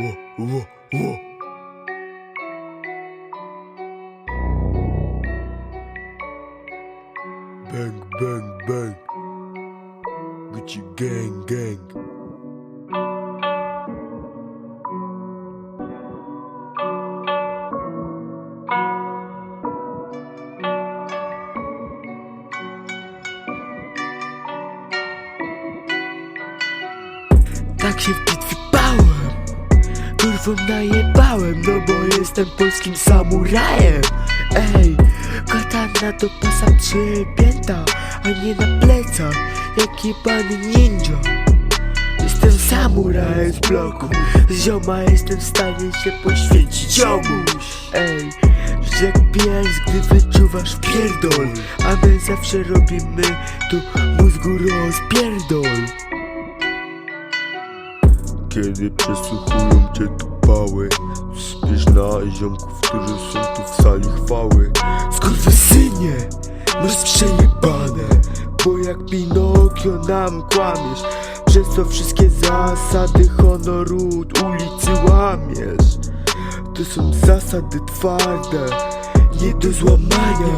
Ło, ło, ło. Bang, bang, bang. Gucci gang, gang. Tak się w bitwie bałem Kurwą najebałem No bo jestem polskim samurajem. Ej, katana do pasa przypięta A nie na plecach Jak jebany ninja. Jestem samurajem z bloku Z zioma jestem w stanie się poświęcić ziomuś Ej, jak pies, gdy wyczuwasz pierdol A my zawsze robimy tu mózgu rozpierdol Kiedy przesłuchują cię tu pały Spiesz na ziomków, którzy są tu w sali chwały. Skurwysynie, masz przejebane Bo jak Pinokio nam kłamiesz Przez to wszystkie zasady honoru ulicy łamiesz. To są zasady twarde, nie do złamania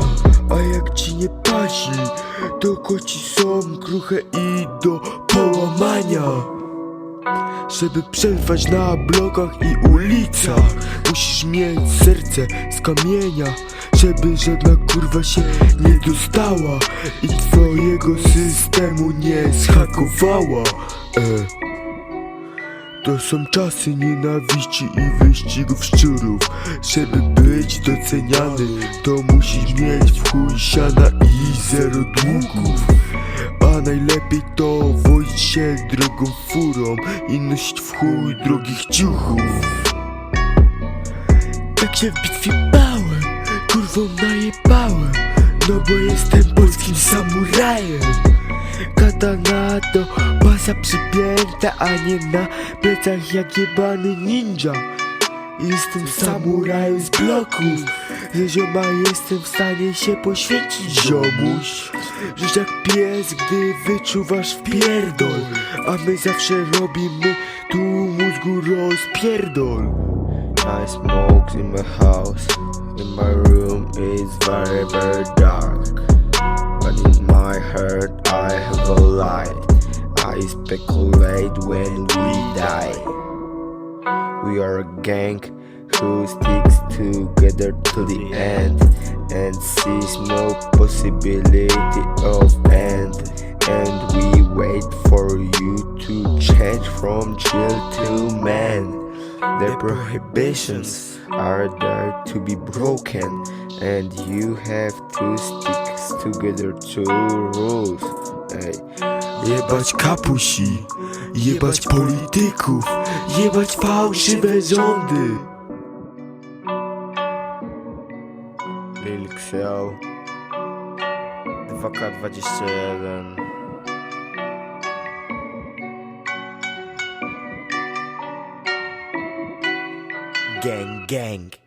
A jak ci nie pasi, to koci są kruche i do połamania żeby przetrwać na blokach i ulicach Musisz mieć serce z kamienia Żeby żadna kurwa się nie dostała I twojego systemu nie schakowała e. To są czasy nienawiści i wyścigów szczurów. Żeby być doceniany To musisz mieć w chuj siana i zero długów a najlepiej to wozić się drogą furą. I nosić w chuj drogich ciuchów. Tak się w bitwie bałem, kurwą najebałem. No bo jestem polskim samurajem. Katana do pasa przypięta, a nie na plecach jak jebany ninja. Jestem samurajem z bloków Ze zioma jestem w stanie się poświęcić ziomuś Żyć jak pies, gdy wyczuwasz wpierdol A my zawsze robimy tu mózgu rozpierdol I smoke in my house. In my room very very dark. But in my heart I have a light. I speculate when we die. We are a gang who sticks together to the end and sees no possibility of end. And we wait for you to change from chill to man. The prohibitions are there to be broken, and you have to stick together to rules. Ej, Jebać kapusi, jebać polityków, jebać fałszywe rządy. Lil Xiao. 2K21 Gang, gang